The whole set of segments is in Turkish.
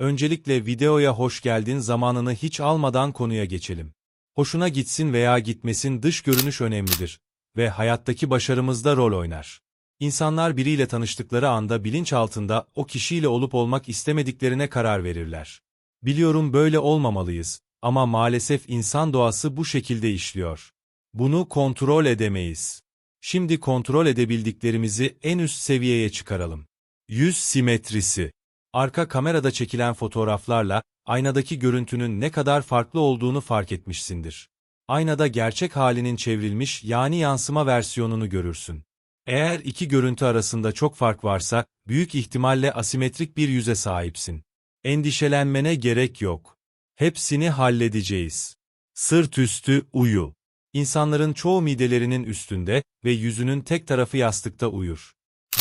Öncelikle videoya hoş geldin zamanını hiç almadan konuya geçelim. Hoşuna gitsin veya gitmesin dış görünüş önemlidir ve hayattaki başarımızda rol oynar. İnsanlar biriyle tanıştıkları anda bilinçaltında o kişiyle olup olmak istemediklerine karar verirler. Biliyorum böyle olmamalıyız ama maalesef insan doğası bu şekilde işliyor. Bunu kontrol edemeyiz. Şimdi kontrol edebildiklerimizi en üst seviyeye çıkaralım. Yüz simetrisi. Arka kamerada çekilen fotoğraflarla aynadaki görüntünün ne kadar farklı olduğunu fark etmişsindir. Aynada gerçek halinin çevrilmiş yani yansıma versiyonunu görürsün. Eğer iki görüntü arasında çok fark varsa, büyük ihtimalle asimetrik bir yüze sahipsin. Endişelenmene gerek yok. Hepsini halledeceğiz. Sırt üstü uyu. İnsanların çoğu midelerinin üstünde ve yüzünün tek tarafı yastıkta uyur.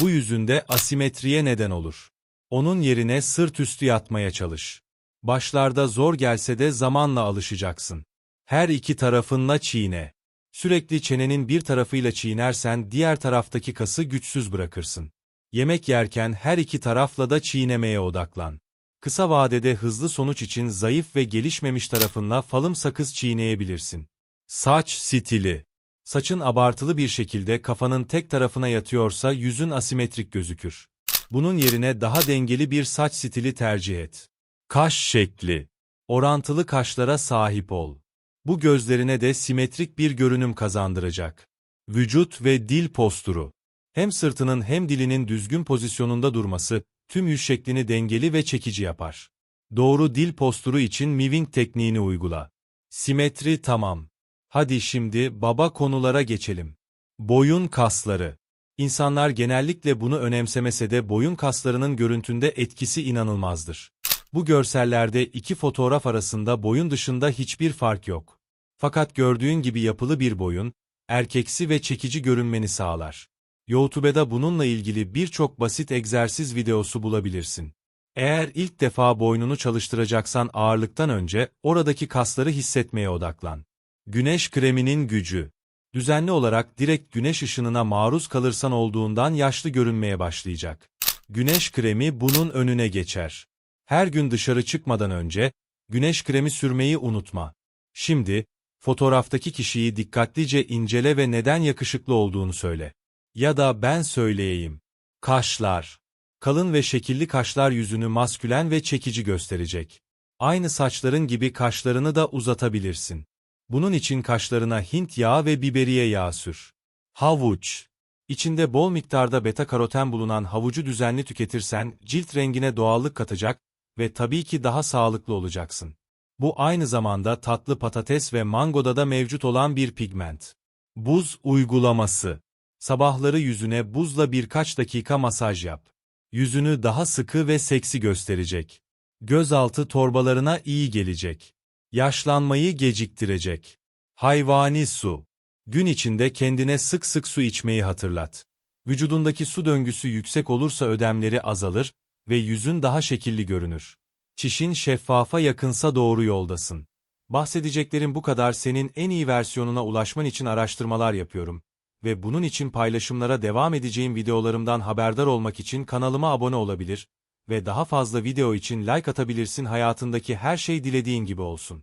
Bu yüzünde asimetriye neden olur. Onun yerine sırt üstü yatmaya çalış. Başlarda zor gelse de zamanla alışacaksın. Her iki tarafınla çiğne. Sürekli çenenin bir tarafıyla çiğnersen diğer taraftaki kası güçsüz bırakırsın. Yemek yerken her iki tarafla da çiğnemeye odaklan. Kısa vadede hızlı sonuç için zayıf ve gelişmemiş tarafınla falım sakız çiğneyebilirsin. Saç stili. Saçın abartılı bir şekilde kafanın tek tarafına yatıyorsa yüzün asimetrik gözükür. Bunun yerine daha dengeli bir saç stili tercih et. Kaş şekli. Orantılı kaşlara sahip ol. Bu gözlerine de simetrik bir görünüm kazandıracak. Vücut ve dil posturu. Hem sırtının hem dilinin düzgün pozisyonunda durması, tüm yüz şeklini dengeli ve çekici yapar. Doğru dil posturu için Miving tekniğini uygula. Simetri tamam. Hadi şimdi baba konulara geçelim. Boyun kasları. İnsanlar genellikle bunu önemsemese de boyun kaslarının görüntünde etkisi inanılmazdır. Bu görsellerde iki fotoğraf arasında boyun dışında hiçbir fark yok. Fakat gördüğün gibi yapılı bir boyun, erkeksi ve çekici görünmeni sağlar. YouTube'da bununla ilgili birçok basit egzersiz videosu bulabilirsin. Eğer ilk defa boynunu çalıştıracaksan ağırlıktan önce oradaki kasları hissetmeye odaklan. Güneş kreminin gücü. Düzenli olarak direkt güneş ışınına maruz kalırsan olduğundan yaşlı görünmeye başlayacak. Güneş kremi bunun önüne geçer. Her gün dışarı çıkmadan önce güneş kremi sürmeyi unutma. Şimdi fotoğraftaki kişiyi dikkatlice incele ve neden yakışıklı olduğunu söyle. Ya da ben söyleyeyim. Kaşlar. Kalın ve şekilli kaşlar yüzünü maskülen ve çekici gösterecek. Aynı saçların gibi kaşlarını da uzatabilirsin. Bunun için kaşlarına Hint yağı ve biberiye yağı sür. Havuç. İçinde bol miktarda beta karoten bulunan havucu düzenli tüketirsen cilt rengine doğallık katacak ve tabii ki daha sağlıklı olacaksın. Bu aynı zamanda tatlı patates ve mangoda da mevcut olan bir pigment. Buz uygulaması. Sabahları yüzüne buzla birkaç dakika masaj yap. Yüzünü daha sıkı ve seksi gösterecek. Gözaltı torbalarına iyi gelecek. Yaşlanmayı geciktirecek. Hayvani su. Gün içinde kendine sık sık su içmeyi hatırlat. Vücudundaki su döngüsü yüksek olursa ödemleri azalır ve yüzün daha şekilli görünür. Çişin şeffafa yakınsa doğru yoldasın. Bahsedeceklerim bu kadar senin en iyi versiyonuna ulaşman için araştırmalar yapıyorum ve bunun için paylaşımlara devam edeceğim videolarımdan haberdar olmak için kanalıma abone olabilir ve daha fazla video için like atabilirsin hayatındaki her şey dilediğin gibi olsun.